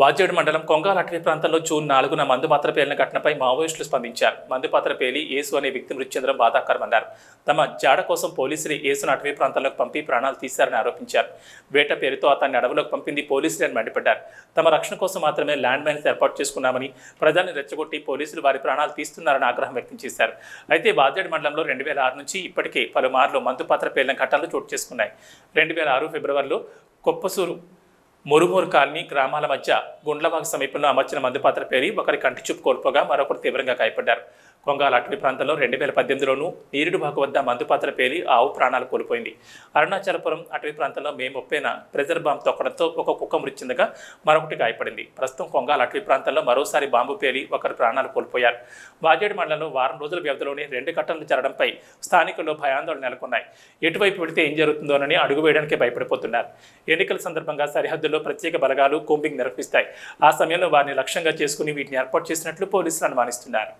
వాజేడు మండలం కొంగాల అటవీ ప్రాంతంలో జూన్ నాలుగున మందుపాత్ర పేలిన ఘటనపై మావోయిస్టులు స్పందించారు. మందుపాత్ర పేలి యేసు అనే వ్యక్తి మృతి చెందడం బాధాకరమన్నారు తమ జాడ కోసం పోలీసులు ఏసును అటవీ ప్రాంతాల్లోకి పంపి ప్రాణాలు తీశారని ఆరోపించారు. వేట పేరుతో అతన్ని అడవులోకి పంపింది పోలీసులు అని మండిపడ్డారు. తమ రక్షణ కోసం మాత్రమే ల్యాండ్ మైన్స్ ఏర్పాటు చేసుకున్నామని ప్రజల్ని రెచ్చగొట్టి పోలీసులు వారి ప్రాణాలు తీస్తున్నారని ఆగ్రహం వ్యక్తం చేశారు. అయితే వాజేడు మండలంలో రెండు వేల ఆరు నుంచి ఇప్పటికే పలుమార్లు మందుపాత్ర పేలిన ఘటనలు చోటు చేసుకున్నాయి. రెండు వేల ఆరు ఫిబ్రవరిలో కొప్పసూరు మురుమూరు కాలనీ గ్రామాల మధ్య గుండ్లవాగ సమీపంలో అమర్చిన మందుపాత్ర పేరి ఒకరి కంటి చూపు కోల్పోగా మరొకరు తీవ్రంగా గాయపడ్డారు. కొంగాల అటవీ ప్రాంతంలో రెండు వేల పద్దెనిమిదిలోనూ నీరుడు బాగు వద్ద మందుపాత్ర పేలి ఆవు ప్రాణాలు కోల్పోయింది. అరుణాచలపురం అటవీ ప్రాంతంలో మే ముప్పైన ప్రెజర్ బాంబు తొక్కడంతో ఒక కుక్క మృతి చెందగా మరొకటి గాయపడింది. ప్రస్తుతం కొంగాల అటవీ ప్రాంతంలో మరోసారి బాంబు పేలి ఒకరు ప్రాణాలు కోల్పోయారు. వాజేడు మండలంలో వారం రోజుల వ్యవధిలోనే రెండు ఘటనలు జరగడంపై స్థానికుల్లో భయాందోళన నెలకొన్నాయి. ఎటువైపు పెడితే ఏం జరుగుతుందోనని అడుగు వేయడానికి భయపడిపోతున్నారు. ఎన్నికల సందర్భంగా సరిహద్దుల్లో ప్రత్యేక బలగాలు కూంబింగ్ నిర్వహిస్తాయి. ఆ సమయంలో వారిని లక్ష్యంగా చేసుకుని వీటిని ఏర్పాటు చేసినట్లు పోలీసులు అనుమానిస్తున్నారు.